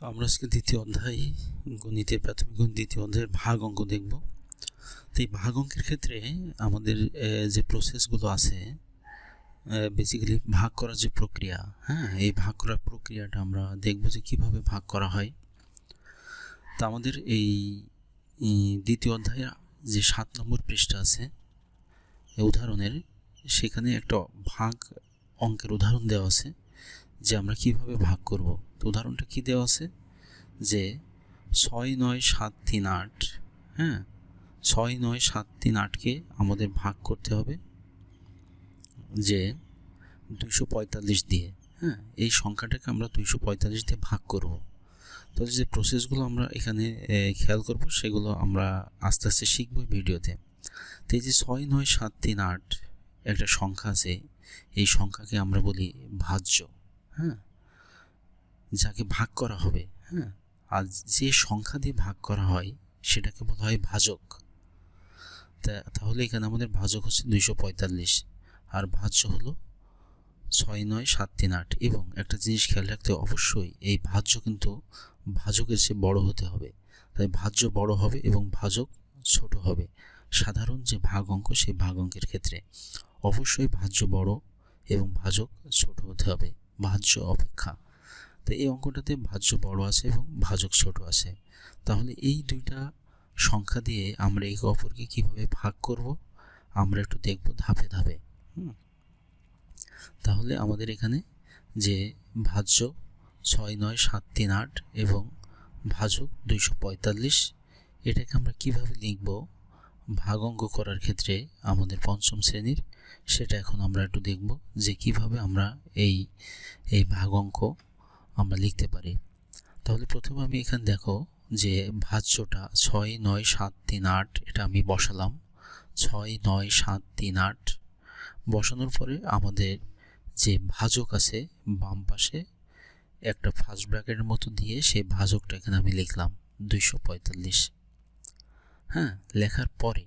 আমরা আজকে দ্বিতীয় অধ্যায় গণিতের, প্রাথমিক দ্বিতীয় অধ্যায়ের ভাগ অঙ্ক দেখব। তো এই ভাগ অঙ্কের ক্ষেত্রে আমাদের যে প্রসেসগুলো আছে বেসিক্যালি ভাগ করার যে প্রক্রিয়া হ্যাঁ এই ভাগ করার প্রক্রিয়াটা আমরা দেখব যে কীভাবে ভাগ করা হয়। তা আমাদের এই দ্বিতীয় অধ্যায়ের যে সাত নম্বর পৃষ্ঠা আছে উদাহরণের, সেখানে একটা ভাগ অঙ্কের উদাহরণ দেওয়া আছে যে আমরা কীভাবে ভাগ করব। তো উদাহরণটা কি দেওয়া আছে? যে ছয় নয় সাত তিন আট হ্যাঁ? ছয় নয় সাত তিন আটকে আমাদের ভাগ করতে হবে যে দুইশো পঁয়তাল্লিশ দিয়ে হ্যাঁ? এই সংখ্যাটাকে আমরা দুইশো পঁয়তাল্লিশ দিয়ে ভাগ করব। তো যে প্রসেসগুলো আমরা এখানে খেয়াল করব, সেগুলো আমরা আস্তে আস্তে শিখব ভিডিওতে। তো এই যে ছয় নয় সাত তিন আট একটা সংখ্যা আছে, এই সংখ্যাকে আমরা বলি ভাজ্য হ্যাঁ? যাকে ভাগ করা হবে হ্যাঁ? আর যে সংখ্যা দিয়ে ভাগ করা হয়, সেটাকে বলা হয় ভাজক। তাহলে এখানে আমাদের ভাজক হচ্ছে দুইশো পঁয়তাল্লিশ। আর ভাজ্য হলো ছয় নয় সাত তিন আট। এবং একটা জিনিস খেয়াল রাখতে অবশ্যই এই ভাজ্য কিন্তু ভাজকের চেয়ে বড় হতে হবে। তাই ভাজ্য বড় হবে এবং ভাজক ছোট হবে। সাধারণ যে ভাগ অঙ্ক, সেই ভাগ অঙ্কের ক্ষেত্রে অবশ্যই ভাজ্য বড় এবং ভাজক ছোট হতে হবে। ভাজ্য অপেক্ষা। তো এই অঙ্কটাতে ভাজ্য বড় আছে এবং ভাজক ছোট আছে। তাহলে এই দুইটা সংখ্যা দিয়ে আমরা একে অপরকে কীভাবে ভাগ করব, আমরা একটু দেখব ধাপে ধাপে। তাহলে আমাদের এখানে যে ভাজ্য ছয় নয় সাত তিন আট এবং ভাজক দুইশো পঁয়তাল্লিশ, এটাকে আমরা কীভাবে লিখব? ভাগ অঙ্ক করার ক্ষেত্রে আমাদের পঞ্চম শ্রেণির, সেটা এখন আমরা একটু দেখব যে কীভাবে আমরা এই এই ভাগ অঙ্ক আমরা লিখতে পারি। তাহলে প্রথমে আমি এখানে দেখো যে ভাজ্যটা ছয়, নয়, সাত, তিন, আট, এটা আমি বসালাম। ছয়, নয়, সাত, তিন, আট বসানোর পরে আমাদের যে ভাজক আছে বাম পাশে একটা ফার্স্ট ব্র্যাকেটের মতো দিয়ে সেই ভাজকটা এখানে আমি লিখলাম দুইশো পঁয়তাল্লিশ। হ্যাঁ লেখার পরে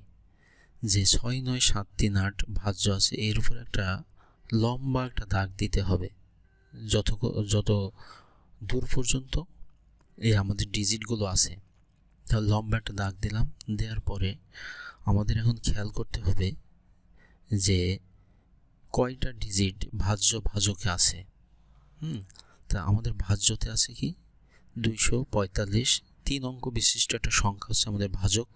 যে ছয়, নয়, সাত, তিন, আট ভাজ্য আছে, এর উপর একটা লম্বা একটা দাগ দিতে হবে। যত যত দূর পর্যন্ত এই আমাদের ডিজিটগুলো আছে। তাহলে লম্বা একটা দাগ দিলাম, দেওয়ার পরে আমাদের এখন খেয়াল করতে হবে যে কয়টা ডিজিট ভাজ্য ভাজকে আছে। হুম, তা আমাদের ভাজ্যতে আছে কি? দুইশো পঁয়তাল্লিশ, তিন অঙ্ক বিশিষ্ট একটা সংখ্যা হচ্ছে আমাদের ভাজক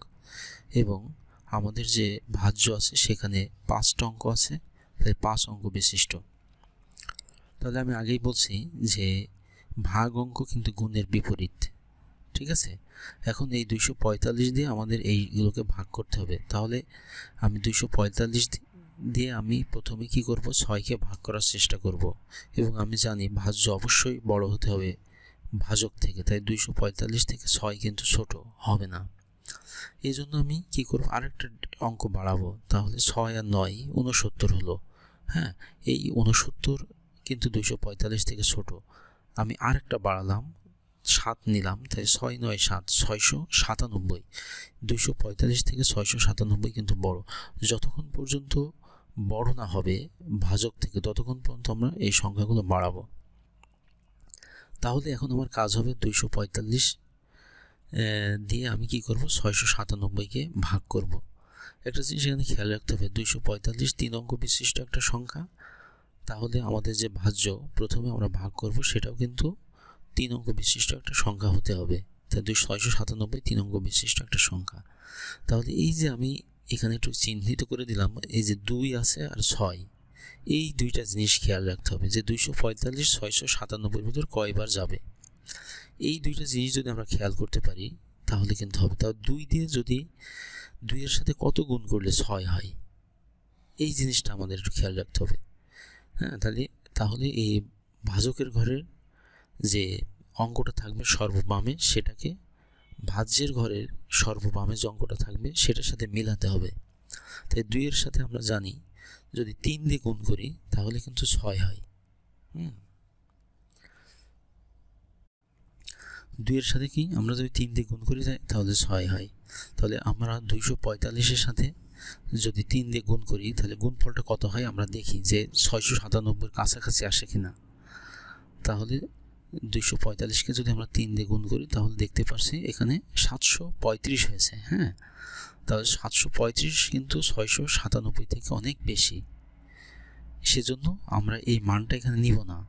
এবং আমাদের যে ভাজ্য আছে সেখানে পাঁচটা অঙ্ক আছে, তাই পাঁচ অঙ্ক বিশিষ্ট। তাহলে আমি আগেই বলছি যে ভাগ অঙ্ক কিন্তু গুণের বিপরীত। ঠিক আছে? এখন এই দুইশো পঁয়তাল্লিশ দিয়ে আমাদের এইগুলোকে ভাগ করতে হবে। তাহলে আমি দুইশো পঁয়তাল্লিশ দিয়ে আমি প্রথমে কি করব? ছয়কে ভাগ করার চেষ্টা করব। এবং আমি জানি ভাজ্য অবশ্যই বড় হতে হবে ভাজক থেকে। তাই দুইশো পঁয়তাল্লিশ থেকে ছয় কিন্তু ছোট হবে না। এই জন্য আমি কি করব? আরেকটা অঙ্ক বাড়াবো। তাহলে ছয় আর নয় উনসত্তর হলো। হ্যাঁ? এই উনসত্তর কিন্তু দুইশো পঁয়তাল্লিশ থেকে ছোট। আমি আরেকটা বাড়ালাম, সাত নিলাম, তাই ছয় নয় সাত, ছয়শো সাতানব্বই। দুইশো পঁয়তাল্লিশ থেকে ছয়শো সাতানব্বই কিন্তু বড়। যতক্ষণ পর্যন্ত বড় না হবে, ভাজক থেকে ততক্ষণ পর্যন্ত আমরা এই সংখ্যাগুলো বাড়াবো। তাহলে এখন আমার কাজ হবে দুইশো পঁয়তাল্লিশ দিয়ে আমি কি করব? ছয়শো সাতানব্বইকে ভাগ করব। একটা জিনিস এখানে খেয়াল রাখতে হবে, দুইশো পঁয়তাল্লিশ তিন অঙ্ক বিশিষ্ট একটা সংখ্যা তাহলে আমাদের যে ভাজ্য প্রথমে আমরা ভাগ করব, সেটাও কিন্তু তিন অঙ্ক বিশিষ্ট একটা সংখ্যা হতে হবে। তাই দুই ছয়শো সাতানব্বই তিন অঙ্ক বিশিষ্ট একটা সংখ্যা। তাহলে এই যে আমি এখানে একটু চিহ্নিত করে দিলাম, এই যে দুই আছে আর ছয়, এই দুইটা জিনিস খেয়াল রাখতে হবে যে দুইশো পঁয়তাল্লিশ, ছয়শো সাতানব্বইয়ের ভিতর কয়বার যাবে। এই দুইটা জিনিস যদি আমরা খেয়াল করতে পারি, তাহলে কিন্তু হবে। তাও দুই দিয়ে যদি দুইয়ের সাথে কত গুণ করলে ছয় হয়? এই জিনিসটা আমাদের একটু খেয়াল রাখতে হবে। হ্যাঁ তাহলে তাহলে এই ভাজকের ঘরের যে অঙ্কটা থাকবে সর্ববামে, সেটাকে ভাজ্যের ঘরের সর্ববামে যে অঙ্কটা থাকবে, সেটার সাথে মিলাতে হবে। তাই দুইয়ের সাথে আমরা জানি, যদি তিন দিয়ে গুণ করি, তাহলে কিন্তু ছয় হয়। হুম। দুইয়ের সাথে কি? আমরা যদি তিন দিয়ে গুণ করি, তাহলে ছয় হয়। তাহলে আমরা দুইশো পঁয়তাল্লিশের সাথে যদি তিন দিয়ে গুণ করি, তাহলে গুণফলটা কত হয়? আমরা দেখি যে ছয়শো সাতানব্বইয়ের কাছাকাছি আসে কিনা। তাহলে দুইশো পঁয়তাল্লিশকে যদি আমরা তিন দিয়ে গুণ করি, তাহলে দেখতে পাচ্ছি এখানে সাতশো পঁয়ত্রিশ হয়েছে হ্যাঁ? তাহলে সাতশো পঁয়ত্রিশ কিন্তু ছয়শো সাতানব্বই থেকে অনেক বেশি। সেজন্য আমরা এই মানটা এখানে নিব না।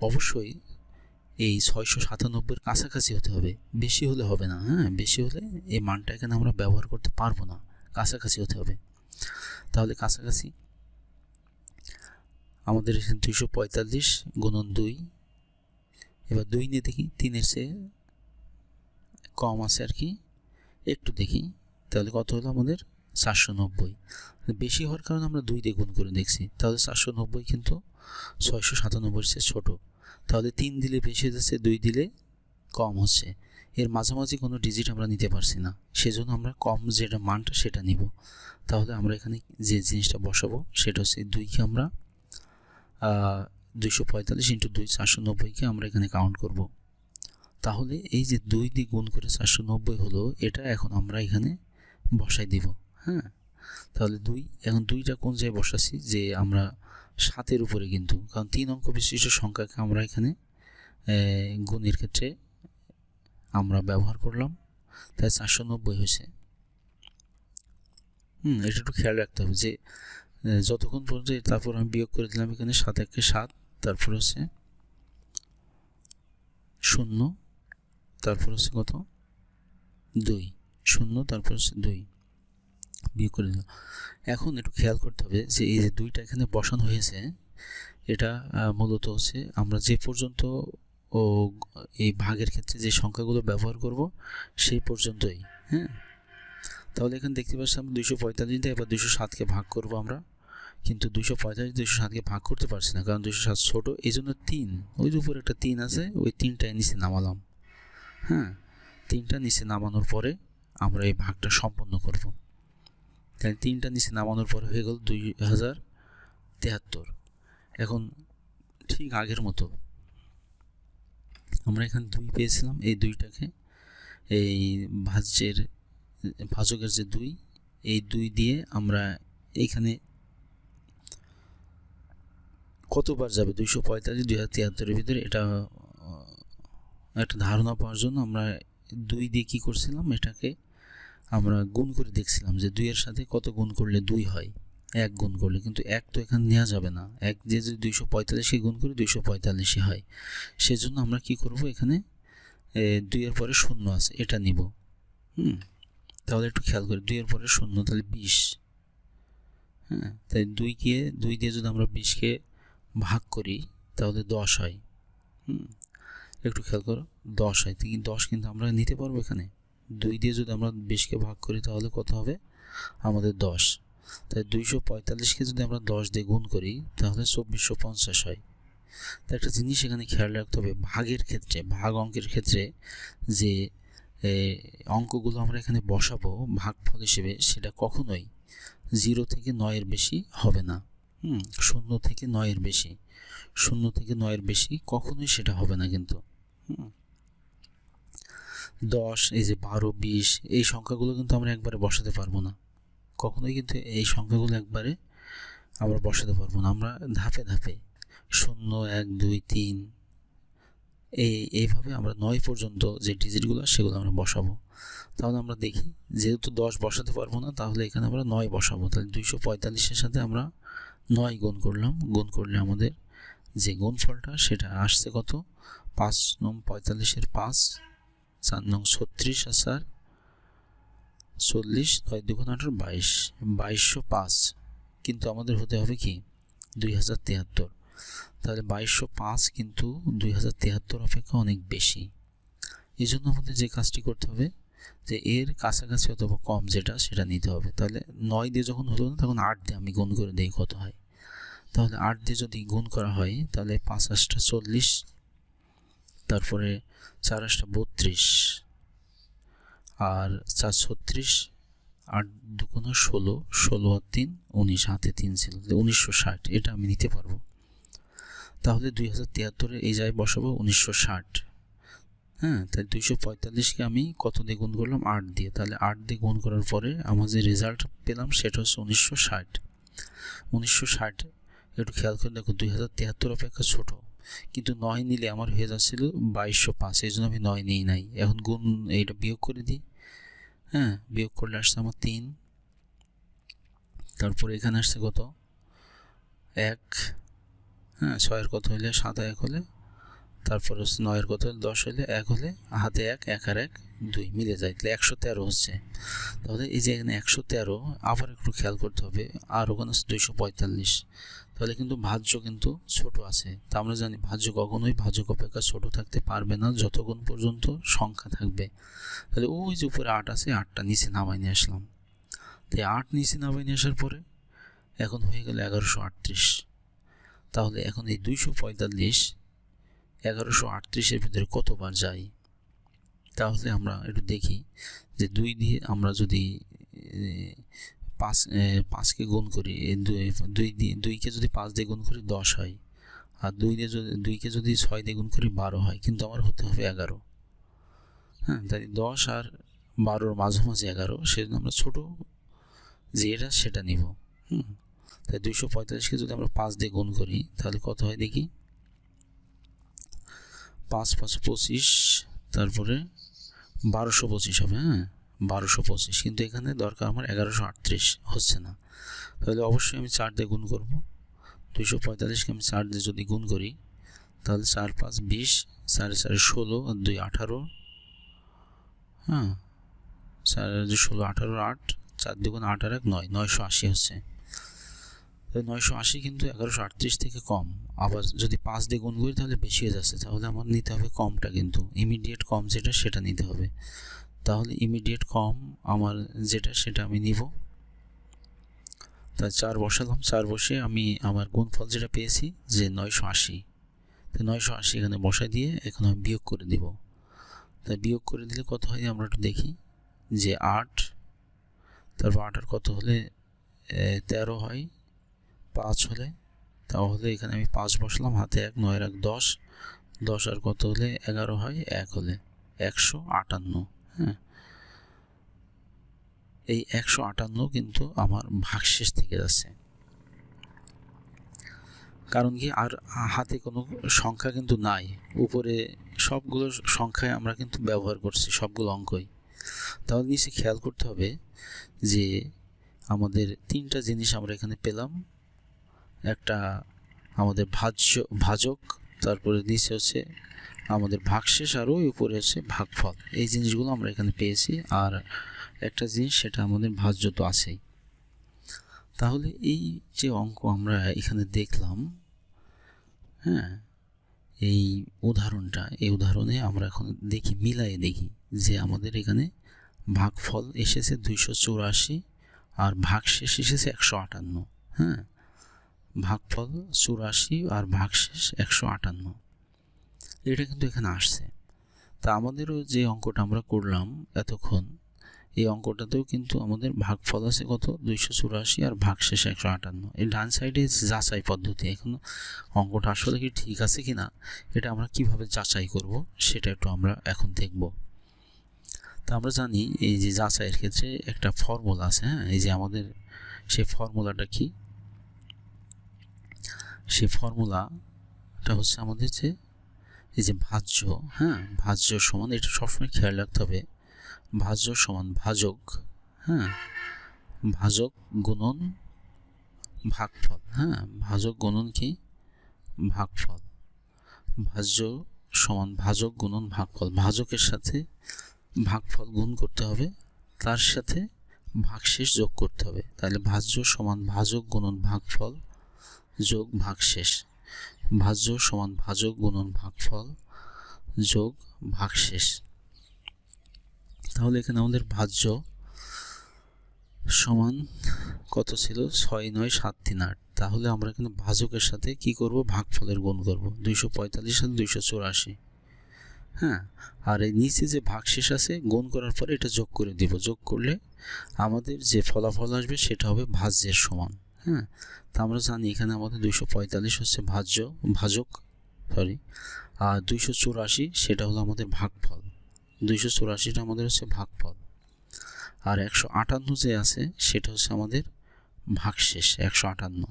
অবশ্যই এই ছয়শো সাতানব্বইয়ের কাছাকাছি হতে হবে। বেশি হলে হবে না হ্যাঁ? বেশি হলে এই মানটা এখানে আমরা ব্যবহার করতে পারব না। কাছাকাছি হতে হবে। তাহলে কাছাকাছি আমাদের এখানে দুইশো পঁয়তাল্লিশ গুণন দুই, এবার দুই নিয়ে দেখি, তিনের চেয়ে কম আছে আর কি। একটু দেখি, তাহলে কত হলো আমাদের? চারশো নব্বই। বেশি হওয়ার কারণে আমরা দুই দিয়ে গুণ করে দেখছি। তাহলে চারশো নব্বই কিন্তু ছয়শো সাতানব্বইয়ের চেয়ে ছোটো। তাহলে তিন দিলে বেশি হচ্ছে দুই দিলে কম হচ্ছে। এর মাঝামাঝি কোনো ডিজিট আমরা নিতে পারছি না। সেজন্য আমরা কম যেটা মানটা সেটা নিব। তাহলে আমরা এখানে যে জিনিসটা বসাবো, সেটা হচ্ছে দুইকে আমরা দুইশো পঁয়তাল্লিশ ইন্টু দুই চারশো নব্বইকে আমরা এখানে কাউন্ট করব। তাহলে এই যে দুই দিয়ে গুণ করে চারশো নব্বই হলো, এটা এখন আমরা এখানে বসাই দিব হ্যাঁ? তাহলে দুই, এখন দুইটা কোন জায়গায় বসাচ্ছি? যে আমরা সাতের উপরে কিন্তু, কারণ তিন অঙ্ক বিশিষ্ট সংখ্যাকে আমরা এখানে গুণের ক্ষেত্রে আমরা ব্যবহার করলাম, তাই চারশো নব্বই হয়েছে। হুম, এটা একটু খেয়াল রাখতে হবে যে যতক্ষণ পর্যন্ত তারপর আমি বিয়োগ করে দিলাম এখানে সাত একে সাত, তারপর হচ্ছে শূন্য, তারপর হচ্ছে কত? দুই, শূন্য, তারপর হচ্ছে দুই বিয়োগ করে দিলাম। এখন একটু খেয়াল করতে হবে যে, এই যে দুইটা এখানে বসানো হয়েছে, এটা মূলত হচ্ছে আমরা যে পর্যন্ত ও এই ভাগের ক্ষেত্রে যে সংখ্যাগুলো ব্যবহার করব, সেই পর্যন্তই হ্যাঁ? তাহলে এখানে দেখতে পাচ্ছি আমরা দুইশো পঁয়তাল্লিশ দিয়ে এবার দুশো সাতকে ভাগ করব আমরা। কিন্তু দুশো পঁয়তাল্লিশ দুশো সাতকে ভাগ করতে পারছি না, কারণ দুশো সাত ছোটো এই জন্য তিন, ওই উপরে একটা তিন আছে, ওই তিনটায় নিচে নামালাম হ্যাঁ? তিনটা নিচে নামানোর পরে আমরা এই ভাগটা সম্পন্ন করব। তাহলে তিনটা নিচে নামানোর পরে হয়ে গেল দুই হাজার তেহাত্তর। এখন ঠিক আগের মতো আমরা এখানে দুই পেয়েছিলাম, এই দুইটাকে। এই ভাজ্যের, ভাজকের যে দুই, এই দুই দিয়ে আমরা এইখানে কতবার যাবে? দুইশো পঁয়তাল্লিশ দুই হাজার তিয়াত্তরের ভিতরে এটা একটা ধারণা পাওয়ার জন্য আমরা দুই দিয়ে কী করছিলাম? এটাকে আমরা গুণ করে দেখছিলাম যে দুইয়ের সাথে কত গুণ করলে দুই হয়। এক গুণ করলে। কিন্তু এক তো এখানে নেওয়া যাবে না। এক দিয়ে যদি দুইশো পঁয়তাল্লিশে গুণ করি, দুইশো পঁয়তাল্লিশে হয়। সেজন্য আমরা কি করব এখানে? দুইয়ের পরে শূন্য আছে, এটা নিব। হুম? তাহলে একটু খেয়াল করি, দুইয়ের পরে শূন্য, তাহলে বিশ। হ্যাঁ? তাই দুইকে, দুই দিয়ে যদি আমরা বিশকে ভাগ করি, তাহলে দশ হয়। হুম? একটু খেয়াল করো, দশ হয়। কিন্তু দশ কিন্তু আমরা নিতে পারব এখানে? দুই দিয়ে যদি আমরা বিশকে ভাগ করি, তাহলে কত হবে? আমাদের দশ। তাই দুইশো পঁয়তাল্লিশকে যদি আমরা দশ দিয়ে গুণ করি, তাহলে চব্বিশশো পঞ্চাশ হয়। তো একটা জিনিস এখানে খেয়াল রাখতে হবে, ভাগের ক্ষেত্রে, ভাগ অঙ্কের ক্ষেত্রে যে অঙ্কগুলো আমরা এখানে বসাবো ভাগফল হিসেবে, সেটা কখনোই জিরো থেকে নয়ের বেশি হবে না। হুম, শূন্য থেকে নয়ের বেশি, শূন্য থেকে নয়ের বেশি কখনোই সেটা হবে না কিন্তু। হুম। দশ, এই যে বারো, বিশ, এই সংখ্যাগুলো কিন্তু আমরা একবারে বসাতে পারব না। কখনোই কিন্তু এই সংখ্যাগুলো একবারে আমরা বসাতে পারব না। আমরা ধাপে ধাপে শূন্য, এক, দুই, তিন এই এইভাবে আমরা নয় পর্যন্ত যে ডিজিটগুলো সেগুলো আমরা বসাবো। তাহলে আমরা দেখি, যেহেতু দশ বসাতে পারব না, তাহলে এখানে আমরা নয় বসাবো। তাহলে দুইশো পঁয়তাল্লিশের সাথে আমরা নয় গুণ করলাম। গুণ করলে আমাদের যে গুণফলটা, সেটা আসছে কত? পাঁচ নং পঁয়তাল্লিশের পাঁচ, চার নং ছত্রিশ, আর চল্লিশ নয় দুগুণ আঠারো বাইশ, বাইশশো পাঁচ। কিন্তু আমাদের হতে হবে কি? দুই হাজার তিয়াত্তর। তাহলে বাইশশো পাঁচ কিন্তু দুই হাজার তিয়াত্তর অপেক্ষা অনেক বেশি। এই জন্য আমাদের যে কাজটি করতে হবে, যে এর কাছাকাছি অথবা কম যেটা, সেটা নিতে হবে। তাহলে নয় দিয়ে যখন হলো না, তখন আট দিয়ে আমি গুণ করে দিই কত হয়। তাহলে আট দিয়ে যদি গুণ করা হয়, তাহলে পাঁচ আটটা চল্লিশ, তারপরে চার আটটা বত্রিশ। আর চার ছত্রিশ আট দুগুণ ষোলো ষোলো আর তিন, উনিশ হাতে তিন ছিল। উনিশশো ষাট, এটা আমি নিতে পারব। তাহলে দুই হাজার তিয়াত্তরে এই জায়গায় বসাবো উনিশশো ষাট। হ্যাঁ তাই দুইশো পঁয়তাল্লিশকে আমি কত দিয়ে গুণ করলাম? আট দিয়ে। তাহলে আট দিয়ে গুণ করার পরে আমার যে রেজাল্ট পেলাম সেটা হচ্ছে উনিশশো ষাট। উনিশশো ষাট, একটু খেয়াল করে দেখো, দুই হাজার তিয়াত্তর অপেক্ষা ছোটো। কিন্তু নয় নিলে আমার হয়ে যাচ্ছিল বাইশশো পাঁচ, এই জন্য আমি নয় নিই নাই। এখন গুণ এইটা বিয়োগ করে দিই। হ্যাঁ বিয়োগ করলে আসছে আমার তিন। তারপরে এখানে আসছে কত? এক। হ্যাঁ ছয়ের কত হইলে? সাদা এক হলে তারপর হচ্ছে নয়ের হলে দশ হলে এক হলে হাতে এক এক আর এক, দুই, মিলে যায়। তাহলে একশো তেরো হচ্ছে। তাহলে এই যে এখানে একশো তেরো, আবার একটু খেয়াল করতে হবে আর ওখানে আছে দুইশো পঁয়তাল্লিশ। তাহলে কিন্তু ভাজ্য কিন্তু ছোট আছে। তা আমরা জানি ভাজ্য কখনোই ভাজ্য অপেক্ষা ছোট থাকতে পারবে না, যতক্ষণ পর্যন্ত সংখ্যা থাকবে। তাহলে ওই যে উপরে আট আছে, আটটা নিচে নামাই নিয়ে আসলাম। তো আট নিচে নামাই নিয়ে আসার পরে এখন হয়ে গেল এগারোশো আটত্রিশ। তাহলে এখন এই দুইশো পঁয়তাল্লিশ এগারোশো আটত্রিশের ভিতরে কতবার যাই, তাহলে আমরা একটু দেখি যে দুই দিয়ে আমরা যদি পাঁচ পাঁচকে গুণ করি দুই দিয়ে, দুইকে যদি পাঁচ দিয়ে গুণ করি দশ হয়, আর দুই দিয়ে যদি, দুইকে যদি ছয় দিয়ে গুণ করি বারো হয়, কিন্তু আমার হতে হবে এগারো। হ্যাঁ তাই দশ আর বারোর মাঝামাঝি এগারো, সেজন্য আমরা ছোটো যে এটা, সেটা নিব। হুম তাই দুইশো পঁয়তাল্লিশকে যদি আমরা পাঁচ দিয়ে গুণ করি, তাহলে কত হয় দেখি? পাঁচ পাঁচ পঁচিশ, তারপরে বারোশো পঁচিশ হবে হ্যাঁ? বারোশো পঁচিশ। কিন্তু এখানে দরকার আমার এগারোশো আটত্রিশ, হচ্ছে না। তাহলে অবশ্যই আমি চার দিয়ে গুণ করব। দুইশো পঁয়তাল্লিশকে আমি চার দিয়ে যদি গুণ করি, তাহলে চার পাঁচ বিশ, সাড়ে চারে ষোলো, আর দুই আঠারো হ্যাঁ? চার ষোলো, আঠারো, আট, চার দুগুণ আট আর এক, নয়, নয়শো আশি হচ্ছে। নয়শো আশি কিন্তু এগারোশো আটত্রিশ থেকে কম। আবার যদি পাঁচ দিয়ে গুণ করি তাহলে বেশি হয়ে যাচ্ছে। তাহলে আমার নিতে হবে কমটা কিন্তু। ইমিডিয়েট কম যেটা সেটা নিতে হবে। তাহলে ইমিডিয়েট কম আমার যেটা সেটা আমি নিব। তা চার বসালাম। চার বসে আমি আমার গুণফল যেটা পেয়েছি যে নয়শো আশি। তো নয়শো আশি এখানে বসাই দিয়ে এখন আমি বিয়োগ করে দিব। তাই বিয়োগ করে দিলে কত হয় আমরা একটু দেখি। যে আট, তারপর আট আর কত হলে তেরো হয়। পাঁচ হলে, তাহলে এখানে আমি পাঁচ বসলাম, হাতে এক নয়ের এক, দশ। দশ আর কত হলে? এগারো হয়, এক হলে। একশো আটান্ন হ্যাঁ। এই একশো আটান্ন কিন্তু আমার ভাগশেষ থেকে যাচ্ছে। কারণ কি, আর হাতে কোনো সংখ্যা কিন্তু নাই। উপরে সবগুলো সংখ্যায় আমরা কিন্তু ব্যবহার করছি, সবগুলো অঙ্কই। তাহলে নিচে খেয়াল করতে হবে যে, আমাদের তিনটা জিনিস আমরা এখানে পেলাম। আমাদের ভাজ্য, ভাজক, তারপরে নিচে হচ্ছে আমাদের ভাগশেষ, আর ওই উপরে হচ্ছে ভাগফল। এই জিনিসগুলো আমরা এখানে পেয়েছি, আর একটা জিনিস সেটা আমাদের ভাজ্য তো আছেই। তাহলে এই যে অঙ্ক আমরা এখানে দেখলাম হ্যাঁ এই উদাহরণটা, এই উদাহরণে আমরা এখন দেখি মিলাই দেখি যে আমাদের এখানে ভাগফল এসেছে দুইশো চৌরাশি, আর ভাগশেষ এসেছে একশো আটান্ন হ্যাঁ। ভাগফল চুরাশি আর ভাগশেষ একশো আটান্ন। এটা কিন্তু এখানে আসছে। তা আমাদেরও যে অঙ্কটা আমরা করলাম এতক্ষণ, এই অঙ্কটাতেও কিন্তু আমাদের ভাগফল আছে কত? দুইশো চুরাশি আর ভাগশেষ একশো আটান্ন। এই ডান সাইডে যাচাই পদ্ধতি, এখন অঙ্কটা আসলে কি ঠিক আছে কি না, এটা আমরা কীভাবে যাচাই করব সেটা একটু আমরা এখন দেখব। তা আমরা জানি এই যে যাচাইয়ের ক্ষেত্রে একটা ফর্মুলা আছে হ্যাঁ? এই যে আমাদের সেই ফর্মুলাটা কি? সেই ফর্মুলাটা হচ্ছে আমাদের যে, এই যে ভাজ্য হ্যাঁ? ভাজ্য সমান, এটা সবসময় খেয়াল রাখতে হবে। ভাজ্য সমান ভাজক হ্যাঁ? ভাজক গুণন ভাগফল হ্যাঁ? ভাজক গুণন কি? ভাগফল। ভাজ্য সমান ভাজক গুণন ভাগফল। ভাজকের সাথে ভাগফল গুণ করতে হবে। তার সাথে ভাগশেষ যোগ করতে হবে। তাহলে ভাজ্য সমান ভাজক গুণন ভাগফল যোগ ভাগশেষ ভাজ্য সমান ভাজক গুণন ভাগফল যোগ ভাগশেষ তাহলে এখানে আমাদের ভাজ্য সমান কত ছিল? ছয়, নয়, সাত, তিন, আট। তাহলে আমরা এখানে ভাজকের সাথে কি করব? ভাগফলের গুণ করব। দুইশো পঁয়তাল্লিশ সাথে দুইশো চুরাশি। হ্যাঁ? আর এই নিচে যে ভাগশেষ আছে, গুণ করার পরে এটা যোগ করে দিব। যোগ করলে আমাদের যে ফলাফল আসবে সেটা হবে ভাজ্যের সমান। হ্যাঁ তা আমরা জানি এখানে আমাদের দুইশো পঁয়তাল্লিশ হচ্ছে ভাজ্য, ভাজক সরি আর দুইশো চুরাশি সেটা হলো আমাদের ভাগফল। দুইশো চুরাশিটা আমাদের হচ্ছে ভাগফল। আর একশো আটান্ন যে আছে, সেটা হচ্ছে আমাদের ভাগশেষ, একশো আটান্ন।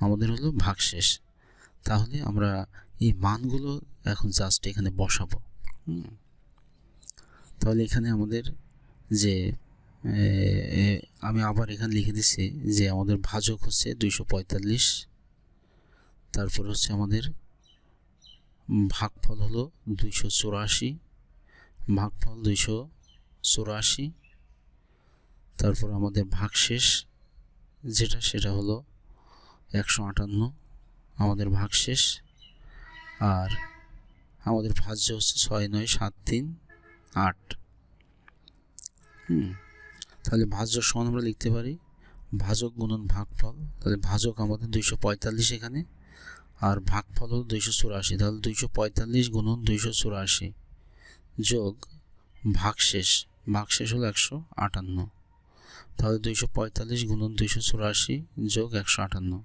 আমাদের হলো ভাগশেষ। তাহলে আমরা এই মানগুলো এখন জাস্ট এখানে বসাবো। তাহলে এখানে আমাদের যে আমি আবার এখানে লিখে দিচ্ছি যে আমাদের ভাজক হচ্ছে দুইশো পঁয়তাল্লিশ। তারপর হচ্ছে আমাদের ভাগফল হলো দুইশো চুরাশি। ভাগফল দুইশো চুরাশি। তারপর আমাদের ভাগশেষ যেটা, সেটা হলো একশো আটান্ন। আমাদের ভাগশেষ। আর আমাদের ভাজ্য হচ্ছে ছয় নয় সাত তিন আট। হুম। তাহলে ভাজ্য সমান আমরা লিখতে পারি। ভাজক গুণন ভাগফল। তাহলে ভাজক আমাদের দুইশো পঁয়তাল্লিশ এখানে। আর ভাগফল হলো দুইশো চুরাশি। তাহলে দুইশো পঁয়তাল্লিশ গুণন দুইশো চুরাশি যোগ ভাগশেষ। ভাগশেষ হলো একশো আটান্ন। তাহলে দুইশো পঁয়তাল্লিশ গুণন দুইশো চুরাশি যোগ একশো আটান্ন।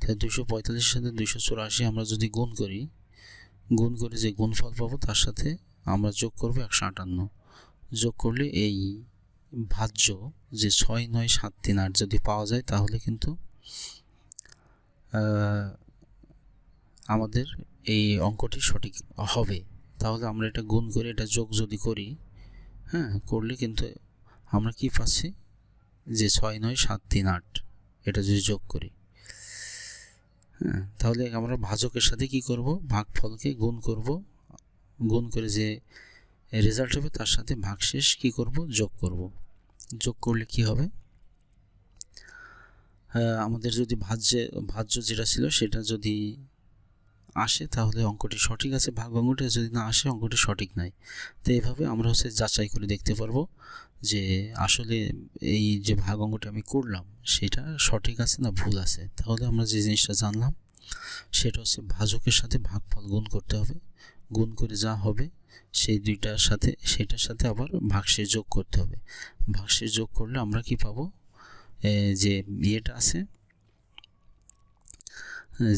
তাহলে দুইশো পঁয়তাল্লিশের সাথে দুইশো চুরাশি আমরা যদি গুণ করি, গুণ করে যে গুণফল পাবো তার সাথে আমরা যোগ করব একশো আটান্ন। যোগ করলে এই ভাজ্য যে ছয় নয় সাত তিন আট যদি পাওয়া যায়, তাহলে কিন্তু আমাদের এই অঙ্কটি সঠিক হবে। তাহলে আমরা এটা গুণ করে, এটা যোগ যদি করি হ্যাঁ করলে কিন্তু আমরা কি পাচ্ছি? যে ছয় নয় সাত তিন আট, এটা যদি যোগ করি। হ্যাঁ তাহলে আমরা ভাজকের সাথে কি করব? ভাগফলকে গুণ করব। গুণ করে যে রেজাল্ট হবে, তার সাথে ভাগশেষ কি করব? যোগ করব। যোগ করলে কি হবে? আহ, আমাদের যদি ভাজ্যে ভাজ্য যেটা ছিল সেটা যদি আসে তাহলে অঙ্কটি সঠিক আছে। ভাগ অঙ্কটা যদি না আসে অঙ্কটি সঠিক নাই। তো এইভাবে আমরা হচ্ছে যাচাই করে দেখতে পারব যে আসলে এই যে ভাগ অঙ্কটি আমি করলাম সেটা সঠিক আছে না ভুল আছে। তাহলে আমরা যে জিনিসটা জানলাম সেটা হচ্ছে ভাজকের সাথে ভাগফল গুণ করতে হবে। গুণ করে যা হবে সেই দুইটার সাথে সেটার সাথে আবার ভাগসে যোগ করতে হবে। ভাগসে যোগ করলে আমরা কি পাবো? যে ইয়েটা আছে,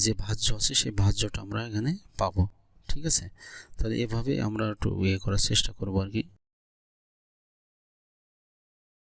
যে ভাজ্য আছে, সেই ভাজ্যটা আমরা এখানে পাবো। ঠিক আছে? তাহলে এভাবে আমরা একটু ইয়ে করার চেষ্টা করব আর কি।